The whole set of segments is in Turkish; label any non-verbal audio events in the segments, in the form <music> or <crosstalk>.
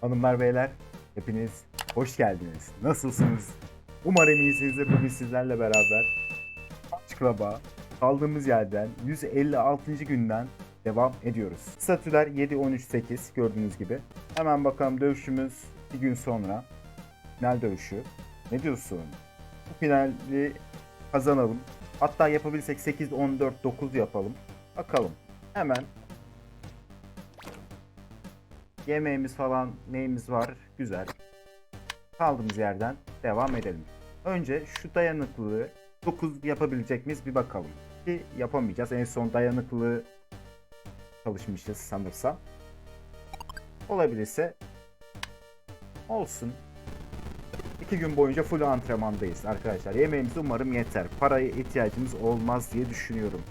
Hanımlar beyler hepiniz hoş geldiniz. Nasılsınız? Umarım iyisinizdir. Bugün sizlerle beraber Aç Klaba kaldığımız yerden 156. günden devam ediyoruz. Statüler 7-13-8 gördüğünüz gibi. Hemen bakalım dövüşümüz bir gün sonra. Final dövüşü. Ne diyorsun? Bu finali kazanalım. Hatta yapabilirsek 8-14-9 yapalım. Bakalım. Hemen Yemeğimiz falan neyimiz var? Güzel. Kaldığımız yerden devam edelim. Önce şu dayanıklılığı 9 yapabilecek miyiz bir bakalım. Ki yapamayacağız. En son dayanıklılığı çalışmışız sanırsam. Olabilirse olsun. 2 gün boyunca full antrenmandayız arkadaşlar. Yemeğimiz umarım yeter. Paraya ihtiyacımız olmaz diye düşünüyorum.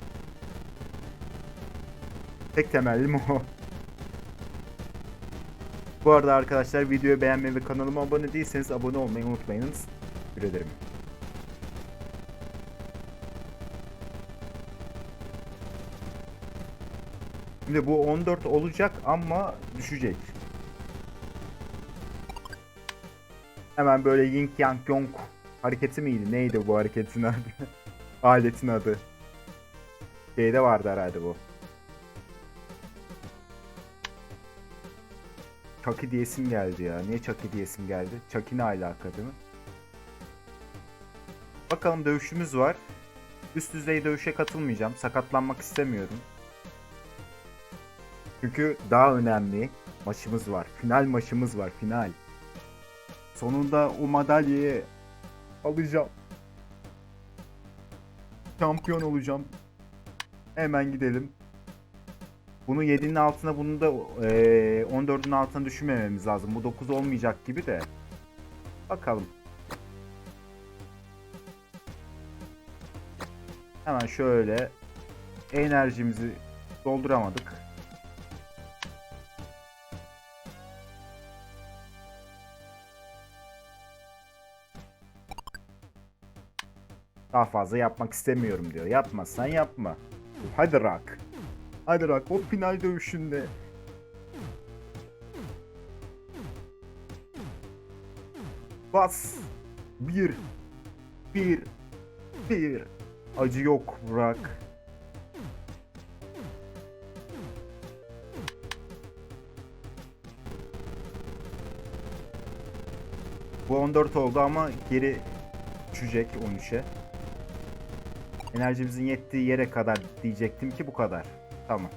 Tek temellim o. Bu arada arkadaşlar videoyu beğenmeyi ve kanalıma abone değilseniz abone olmayı unutmayınız. Teşekkür ederim. Şimdi bu 14 olacak ama düşecek. Hemen böyle yin yang yong hareketi miydi? Neydi bu hareketin adı? <laughs> Aletin adı. Şeyde vardı herhalde bu. Chucky diyesim geldi ya. Niye Chucky diyesim geldi? Chucky ne alaka değil mi? Bakalım dövüşümüz var. Üst düzey dövüşe katılmayacağım. Sakatlanmak istemiyorum. Çünkü daha önemli maçımız var. Final maçımız var. Final. Sonunda o madalyayı alacağım. Şampiyon olacağım. Hemen gidelim. Bunu 7'nin altına bunu da eee 14'ün altına düşürmememiz lazım. Bu 9 olmayacak gibi de. Bakalım. Hemen şöyle enerjimizi dolduramadık. Daha fazla yapmak istemiyorum diyor. Yapmazsan yapma. Hadi Rock. Hadi Rock o final dövüşünde. Bas. Bir. Bir. Bir. Acı yok Rock. Bu 14 oldu ama geri düşecek 13'e. Enerjimizin yettiği yere kadar diyecektim ki bu kadar. Tamam.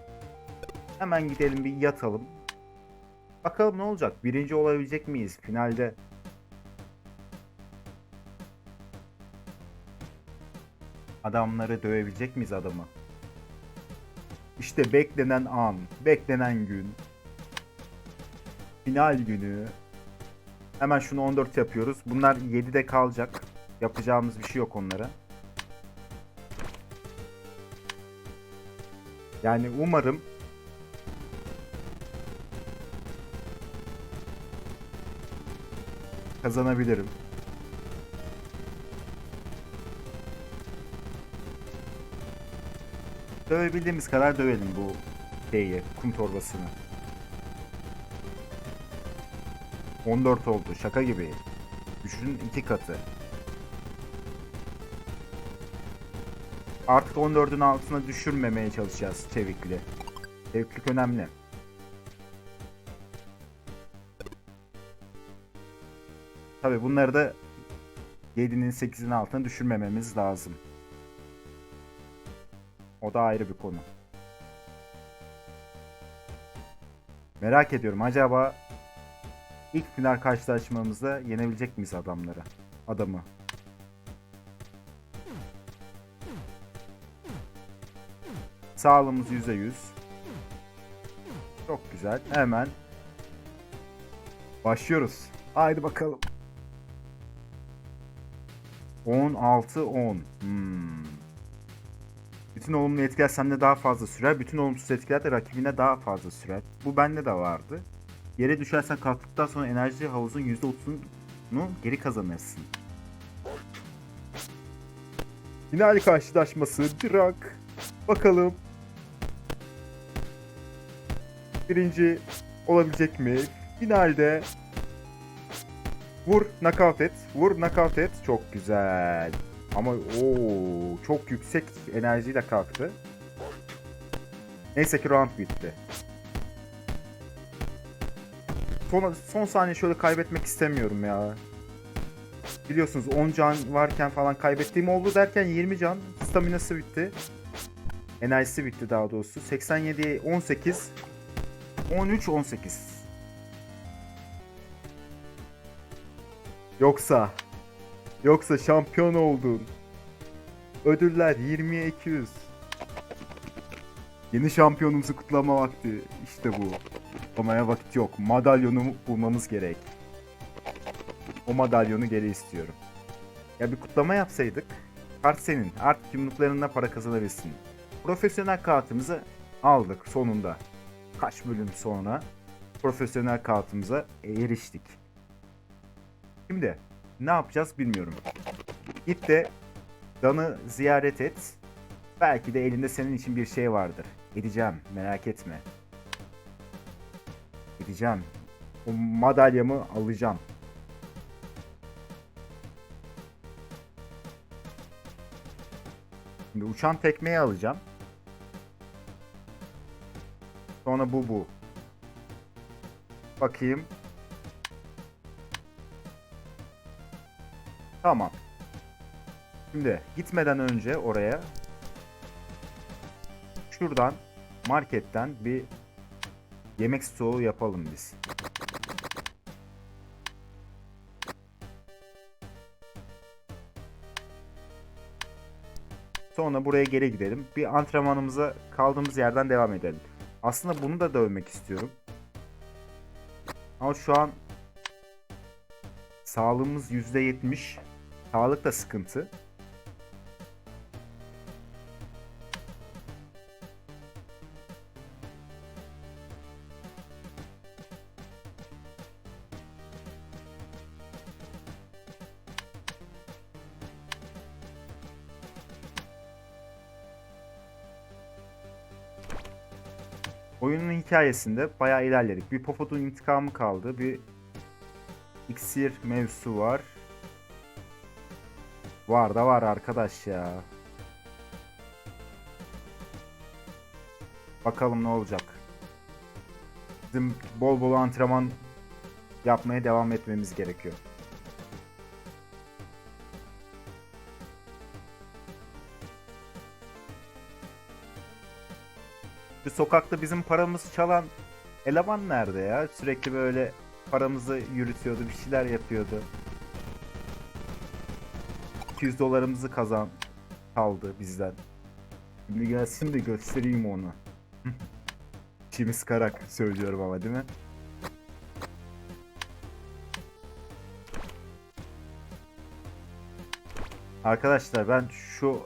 Hemen gidelim bir yatalım. Bakalım ne olacak? Birinci olabilecek miyiz finalde? Adamları dövebilecek miyiz adamı? İşte beklenen an, beklenen gün. Final günü. Hemen şunu 14 yapıyoruz. Bunlar 7'de kalacak. Yapacağımız bir şey yok onlara. Yani umarım kazanabilirim. Dövebildiğimiz kadar dövelim bu şeyi, kum torbasını. 14 oldu, şaka gibi. Gücün iki katı. Artık 14'ün altına düşürmemeye çalışacağız çevikli. Çeviklik önemli. Tabi bunları da 7'nin 8'in altına düşürmememiz lazım. O da ayrı bir konu. Merak ediyorum acaba ilk final karşılaşmamızda yenebilecek miyiz adamları? Adamı. Sağlığımız %100. Çok güzel. Hemen başlıyoruz. Haydi bakalım. 16 10. Hmm. Bütün olumlu etkiler sende daha fazla sürer. Bütün olumsuz etkiler de rakibine daha fazla sürer. Bu bende de vardı. Yere düşersen kalktıktan sonra enerji havuzun %30'unu geri kazanırsın. Final karşılaşması Drak. Bakalım. Birinci olabilecek mi? Finalde vur knockout et. Vur knockout et. Çok güzel. Ama o çok yüksek enerjiyle kalktı. Neyse ki round bitti. Son, son saniye şöyle kaybetmek istemiyorum ya. Biliyorsunuz 10 can varken falan kaybettiğim oldu derken 20 can staminası bitti. Enerjisi bitti daha doğrusu. 87'ye 18 13 18 Yoksa Yoksa şampiyon oldun. Ödüller 20'ye 200. Yeni şampiyonumuzu kutlama vakti. İşte bu. Kutlamaya vakit yok. Madalyonu bulmamız gerek. O madalyonu geri istiyorum. Ya bir kutlama yapsaydık. Kart senin. Artık yumruklarında para kazanabilirsin. Profesyonel kartımızı aldık sonunda. Kaç bölüm sonra profesyonel kartımıza eriştik. Şimdi ne yapacağız bilmiyorum. Git de Dan'ı ziyaret et. Belki de elinde senin için bir şey vardır. Gideceğim merak etme. Gideceğim. O madalyamı alacağım. Şimdi uçan tekmeyi alacağım. Sonra bu bu. Bakayım. Tamam. Şimdi gitmeden önce oraya şuradan marketten bir yemek stoğu yapalım biz. Sonra buraya geri gidelim. Bir antrenmanımıza kaldığımız yerden devam edelim. Aslında bunu da dövmek istiyorum. Ama şu an sağlığımız %70. Sağlık da sıkıntı. Oyunun hikayesinde bayağı ilerledik. Bir Popot'un intikamı kaldı. Bir iksir mevzusu var. Var da var arkadaş ya. Bakalım ne olacak. Bizim bol bol antrenman yapmaya devam etmemiz gerekiyor. Sokakta bizim paramızı çalan eleman nerede ya? Sürekli böyle paramızı yürütüyordu, bir şeyler yapıyordu. 200 dolarımızı kazan kaldı bizden. Şimdi gelsin de göstereyim onu. <laughs> İçimi sıkarak söylüyorum ama değil mi? Arkadaşlar ben şu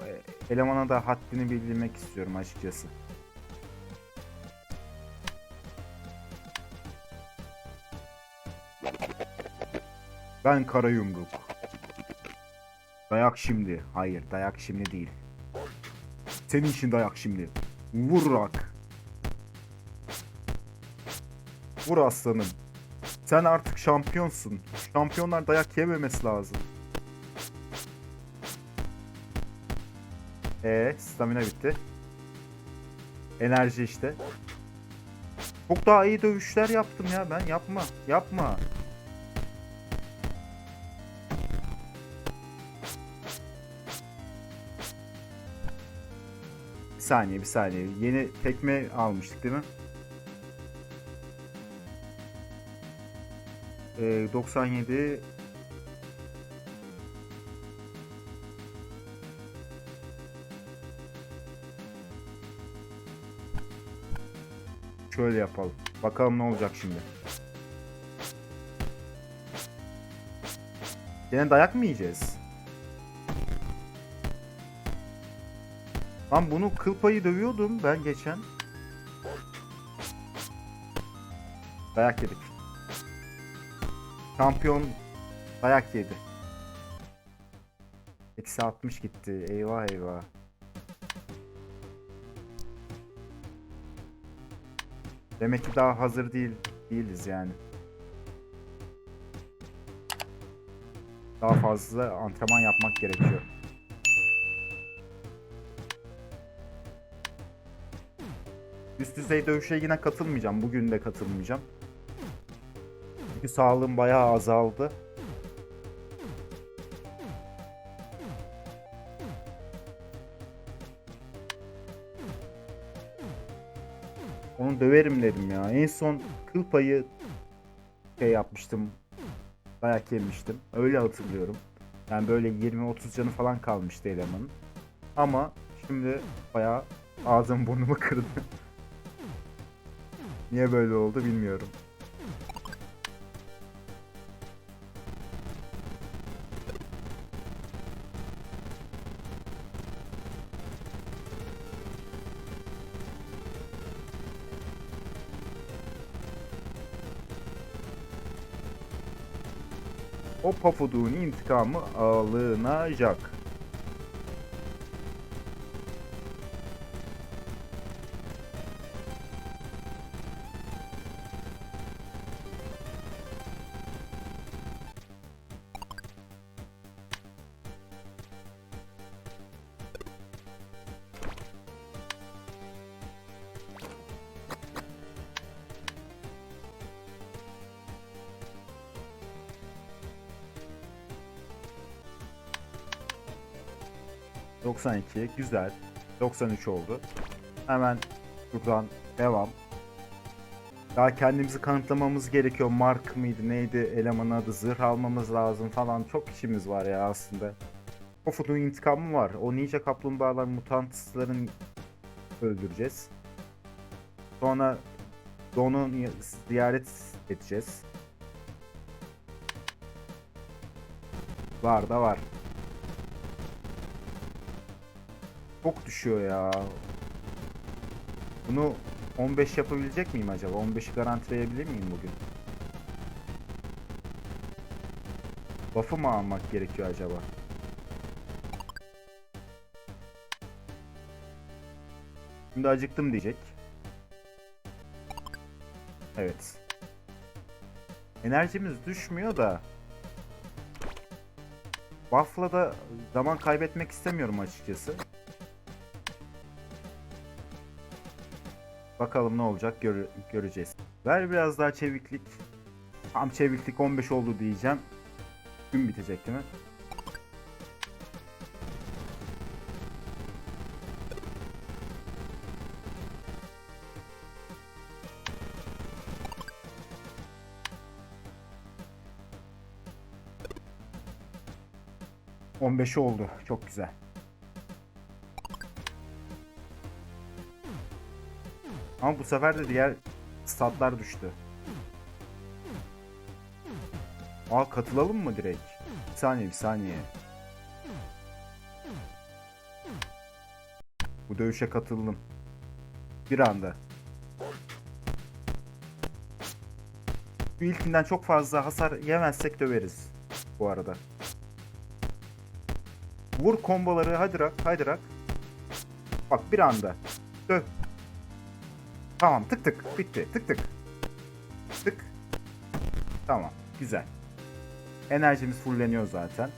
elemana da haddini bildirmek istiyorum açıkçası. Ben kara yumruk. Dayak şimdi. Hayır dayak şimdi değil. Senin için dayak şimdi. Vurrak. Vur aslanım. Sen artık şampiyonsun. Şampiyonlar dayak yememesi lazım. Ee, stamina bitti. Enerji işte. Çok daha iyi dövüşler yaptım ya ben. Yapma. Yapma. Bir saniye bir saniye. Yeni tekme almıştık değil mi? Ee, 97 Şöyle yapalım. Bakalım ne olacak şimdi. Yine dayak mı yiyeceğiz? Lan bunu kıl payı dövüyordum ben geçen. Dayak yedik. Şampiyon dayak yedi. Eksi 60 gitti. Eyvah eyvah. Demek ki daha hazır değil değiliz yani. Daha fazla antrenman yapmak gerekiyor. Üst düzey dövüşe yine katılmayacağım. Bugün de katılmayacağım. Çünkü sağlığım bayağı azaldı. Onu döverim dedim ya. En son kıl payı şey yapmıştım. Dayak yemiştim. Öyle hatırlıyorum. Yani böyle 20-30 canı falan kalmıştı elemanın. Ama şimdi bayağı ağzım burnumu kırdı. <laughs> Niye böyle oldu bilmiyorum. O pafuduğun intikamı alınacak. ...92 güzel. 93 oldu. Hemen buradan devam. Daha kendimizi kanıtlamamız gerekiyor. Mark mıydı neydi elemanın adı zırh almamız lazım falan. Çok işimiz var ya aslında. Kofu'nun intikamı var. O ninja kaplumbağalar mutantların öldüreceğiz. Sonra Don'u ziyaret edeceğiz. Var da var. Çok düşüyor ya. Bunu 15 yapabilecek miyim acaba? 15'i garantileyebilir miyim bugün? Buff'ı mı almak gerekiyor acaba? Şimdi acıktım diyecek. Evet. Enerjimiz düşmüyor da Buff'la da zaman kaybetmek istemiyorum açıkçası. Bakalım ne olacak gör- göreceğiz. Ver biraz daha çeviklik. Tam çeviklik 15 oldu diyeceğim. Gün bitecek değil mi? ...15 oldu. Çok güzel. Ama bu sefer de diğer statlar düştü. Aa katılalım mı direkt? Bir saniye bir saniye. Bu dövüşe katıldım. Bir anda. Bu ilkinden çok fazla hasar yemezsek döveriz. Bu arada. Vur komboları hadi rak hadi rak. Bak bir anda. Döv. Tamam tık tık bitti tık tık. Tık. Tamam güzel. Enerjimiz fulleniyor zaten.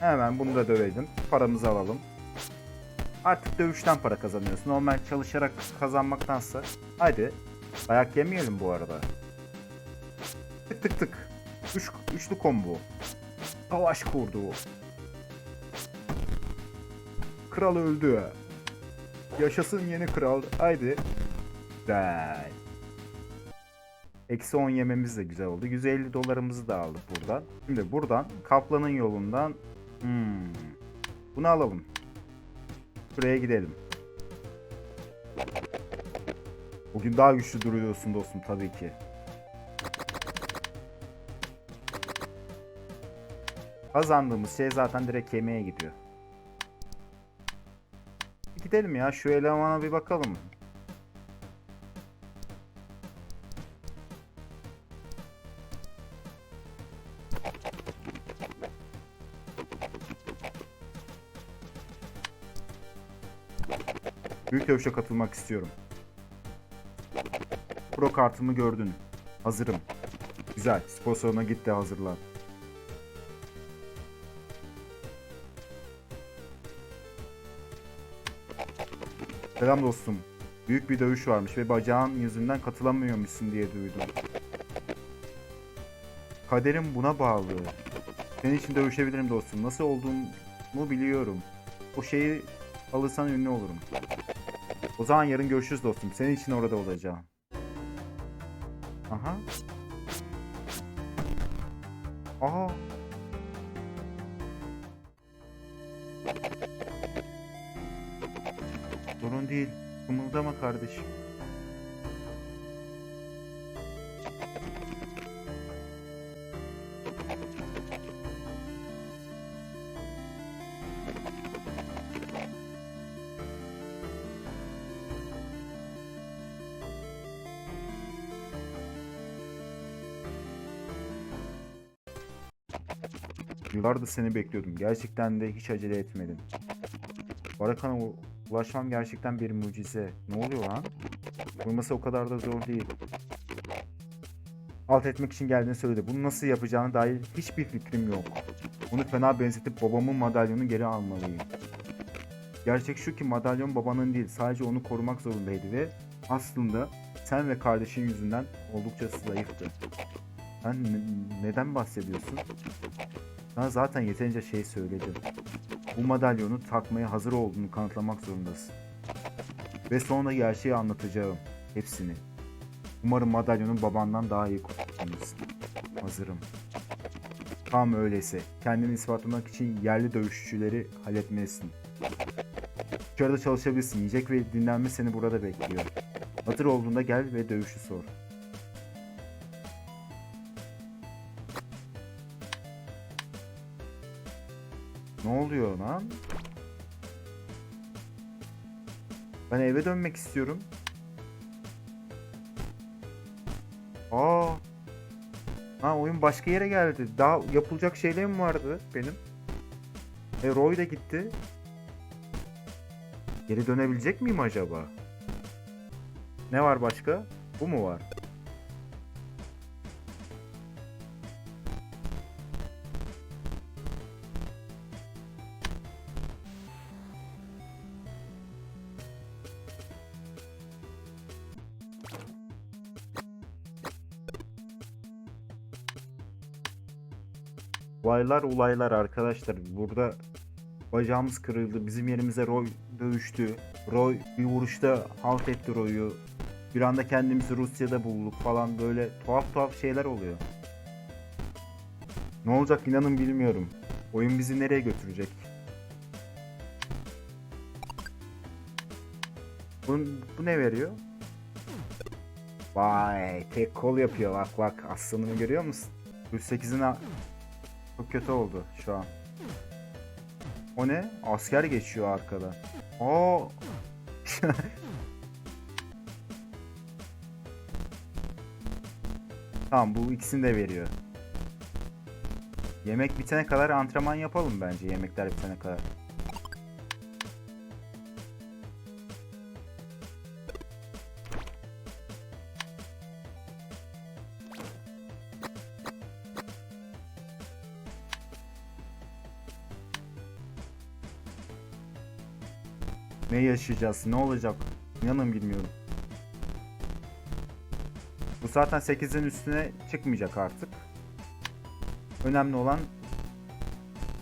Hemen bunu da dövelim. Paramızı alalım. Artık dövüşten para kazanıyorsun. Normal çalışarak kazanmaktansa. Hadi. Dayak yemeyelim bu arada. Tık tık tık. Üç, üçlü combo. Savaş kurdu. Kral öldü. Yaşasın yeni kral. Haydi. Güzel. Eksi 10 yememiz de güzel oldu. 150 dolarımızı da aldık buradan. Şimdi buradan Kaplan'ın yolundan hmm, bunu alalım. Şuraya gidelim. Bugün daha güçlü duruyorsun dostum tabii ki. Kazandığımız şey zaten direkt yemeğe gidiyor. Gidelim ya şu elemana bir bakalım. Büyük dövüşe katılmak istiyorum. Pro kartımı gördün. Hazırım. Güzel. Spor salonuna git de hazırlan. Selam dostum. Büyük bir dövüş varmış ve bacağın yüzünden katılamıyormuşsun diye duydum. Kaderim buna bağlı. Senin için dövüşebilirim dostum. Nasıl olduğumu biliyorum. O şeyi alırsan ünlü olurum. O zaman yarın görüşürüz dostum. Senin için orada olacağım. Aha. Kardeşim. Yıllardır seni bekliyordum. Gerçekten de hiç acele etmedin. Barakan'a u- ulaşmam gerçekten bir mucize. Ne oluyor lan? Bulması o kadar da zor değil. Alt etmek için geldiğini söyledi. Bunu nasıl yapacağına dair hiçbir fikrim yok. Bunu fena benzetip babamın madalyonu geri almalıyım. Gerçek şu ki madalyon babanın değil, sadece onu korumak zorundaydı ve aslında sen ve kardeşin yüzünden oldukça zayıftı. Sen ne- neden bahsediyorsun? Sana zaten yeterince şey söyledim. Bu madalyonu takmaya hazır olduğunu kanıtlamak zorundasın. Ve sonra gerçeği anlatacağım. Hepsini. Umarım madalyonu babandan daha iyi kullanırsın. Hazırım. Tam öyleyse. Kendini ispatlamak için yerli dövüşçüleri halletmelisin. Dışarıda çalışabilirsin. Yiyecek ve dinlenme seni burada bekliyor. Hazır olduğunda gel ve dövüşü sor. Ne oluyor lan? Ben eve dönmek istiyorum. Aa. Ha oyun başka yere geldi. Daha yapılacak şeylerim vardı benim. E Roy da gitti. Geri dönebilecek miyim acaba? Ne var başka? Bu mu var? Olaylar olaylar arkadaşlar. Burada bacağımız kırıldı. Bizim yerimize Roy dövüştü. Roy bir vuruşta halt etti Roy'u. Bir anda kendimizi Rusya'da bulduk falan böyle tuhaf tuhaf şeyler oluyor. Ne olacak inanın bilmiyorum. Oyun bizi nereye götürecek? Bu, bu ne veriyor? Vay tek kol yapıyor bak bak aslanımı görüyor musun? 108'in a- çok kötü oldu şu an. O ne? Asker geçiyor arkada. Aa. <laughs> tamam bu ikisini de veriyor. Yemek bitene kadar antrenman yapalım bence yemekler bitene kadar. Ne yaşayacağız? Ne olacak? İnanın bilmiyorum. Bu zaten 8'in üstüne çıkmayacak artık. Önemli olan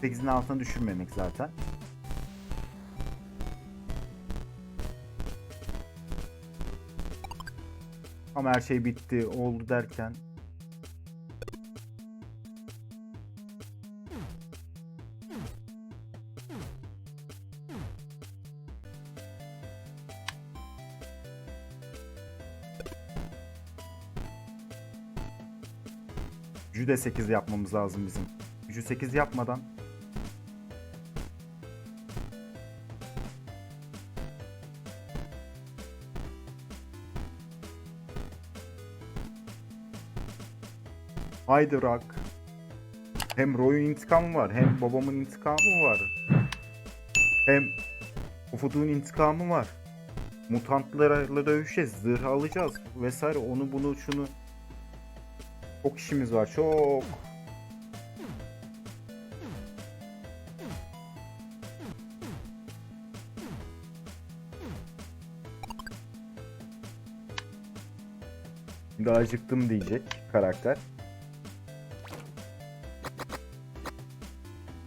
8'in altına düşürmemek zaten. Ama her şey bitti, oldu derken Gücü de 8 yapmamız lazım bizim. Gücü 8 yapmadan Haydi Rock. Hem Roy'un intikamı var, hem babamın intikamı var. Hem Ufud'un intikamı var. Mutantlarla dövüşeceğiz, zırh alacağız vesaire. Onu bunu şunu çok işimiz var çok. Şimdi acıktım diyecek karakter.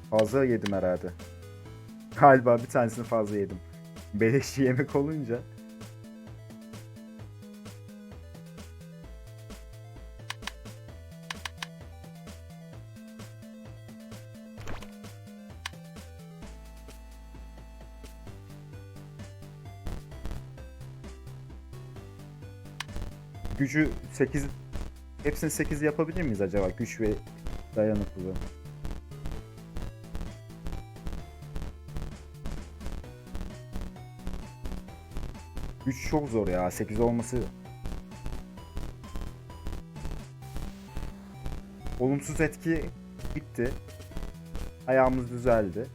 Fazla yedim herhalde. Galiba bir tanesini fazla yedim. Beleş yemek olunca Gücü 8 hepsini 8 yapabilir miyiz acaba güç ve dayanıklılığı? Güç çok zor ya. 8 olması Olumsuz etki bitti. Ayağımız düzeldi.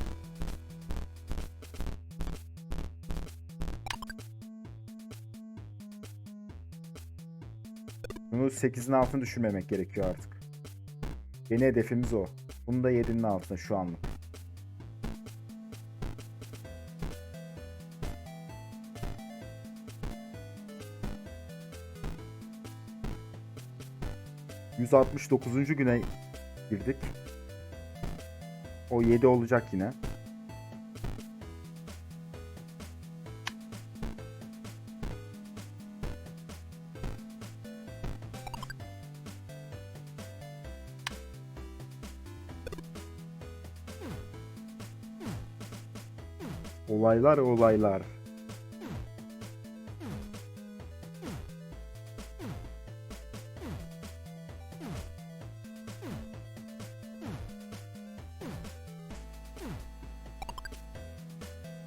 8'in altına düşürmemek gerekiyor artık. Yeni hedefimiz o. Bunu da 7'nin altına şu anlık. ...169. güne girdik. O 7 olacak yine. Olaylar olaylar.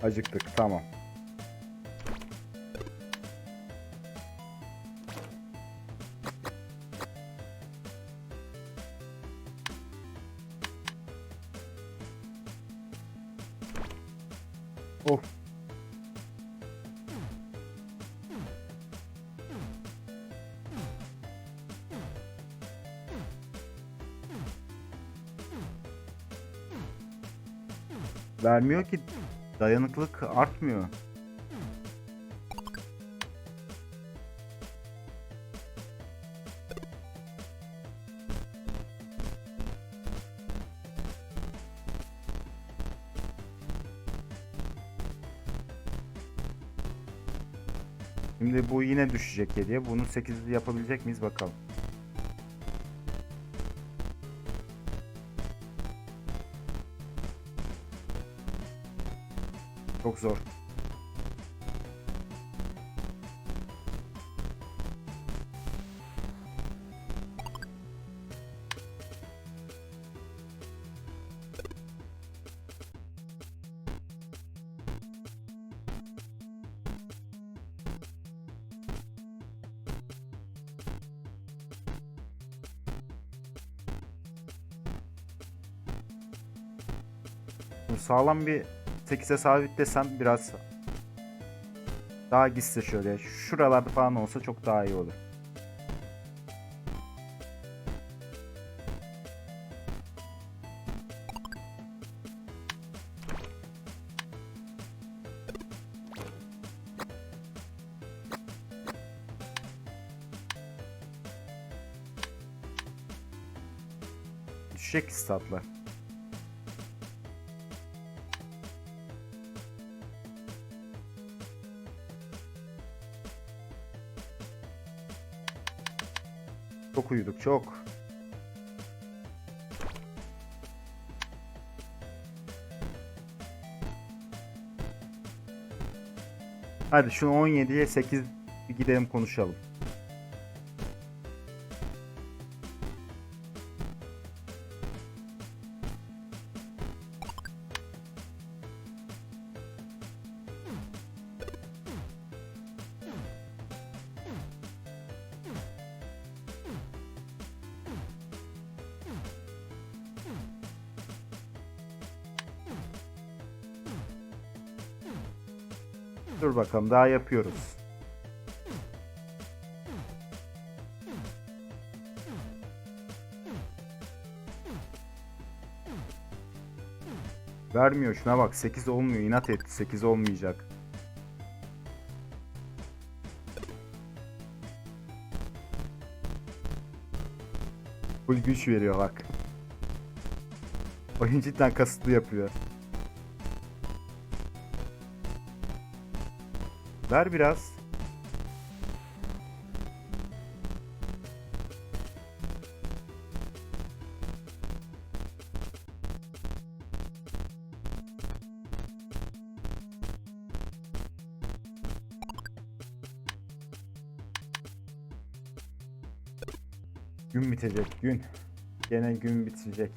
Acıktık tamam. Of. Vermiyor ki dayanıklılık artmıyor. Şimdi bu yine düşecek 7'ye. Bunu 8'li yapabilecek miyiz bakalım. Çok zor. Bunu Sağlam bir 8'e sabitlesem biraz daha gitse şöyle. Şuralarda falan olsa çok daha iyi olur. Düşecek statlar. Çok uyuduk çok. Hadi şunu 17'ye 8 bir gidelim konuşalım. Bakalım daha yapıyoruz. Vermiyor şuna bak 8 olmuyor inat etti 8 olmayacak. Full güç veriyor bak. Oyun cidden kasıtlı yapıyor. Ver biraz. Gün bitecek gün. Gene gün bitecek.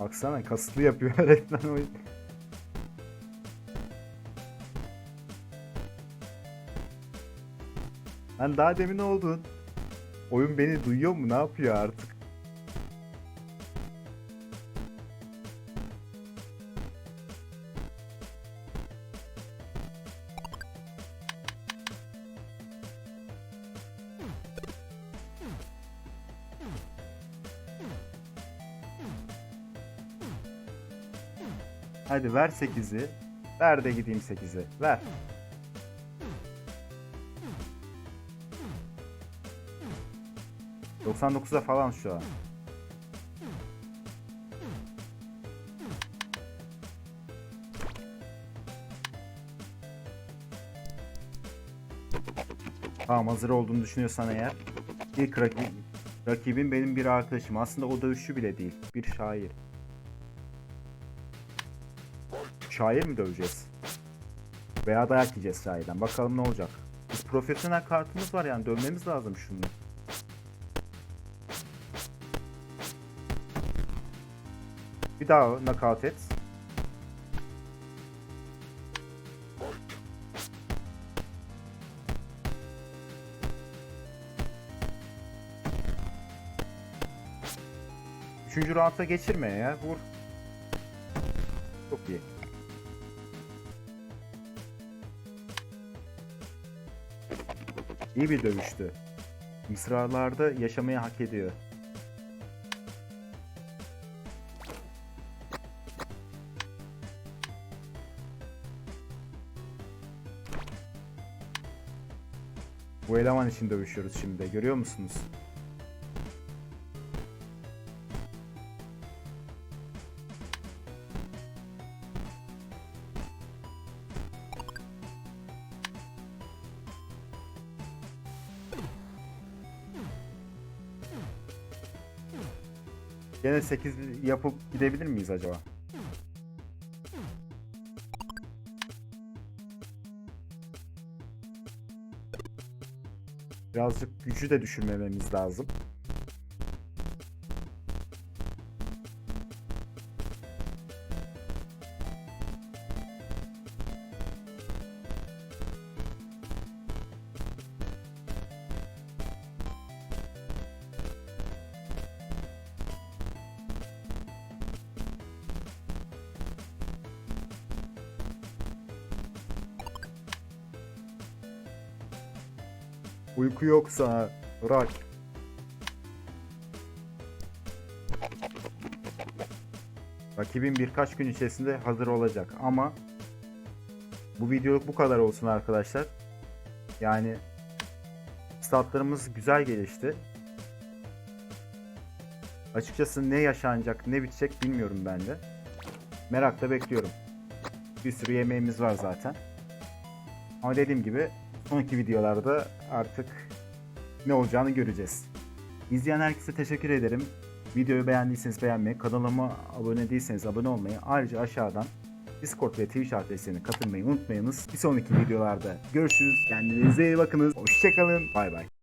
Baksana kasıtlı yapıyor <laughs> öğretmen oyun. Lan daha demin oldun. Oyun beni duyuyor mu? Ne yapıyor artık? Hadi ver 8'i. Ver de gideyim 8'i. Ver. ...99'a falan şu an. Tamam hazır olduğunu düşünüyorsan eğer... ...ilk rakip, rakibim benim bir arkadaşım. Aslında o dövüşçü bile değil. Bir şair. Şair mi döveceğiz? Veya dayak yiyeceğiz şairden. Bakalım ne olacak. Biz profesyonel kartımız var yani dövmemiz lazım şunu. Bir daha knockout et. Üçüncü round'a geçirme ya. Vur. İyi bir dövüştü. Mısralarda yaşamayı hak ediyor. Bu eleman için dövüşüyoruz şimdi görüyor musunuz? Gene 8 yapıp gidebilir miyiz acaba? Birazcık gücü de düşürmememiz lazım. Uyku yoksa bırak. Rakibin birkaç gün içerisinde hazır olacak ama bu videoluk bu kadar olsun arkadaşlar. Yani statlarımız güzel gelişti. Açıkçası ne yaşanacak ne bitecek bilmiyorum ben de. Merakla bekliyorum. Bir sürü yemeğimiz var zaten. Ama dediğim gibi sonraki videolarda artık ne olacağını göreceğiz. İzleyen herkese teşekkür ederim. Videoyu beğendiyseniz beğenmeyi, kanalıma abone değilseniz abone olmayı, ayrıca aşağıdan Discord ve Twitch adreslerine katılmayı unutmayınız. Bir sonraki videolarda görüşürüz. Kendinize iyi bakınız. Hoşçakalın. Bay bay.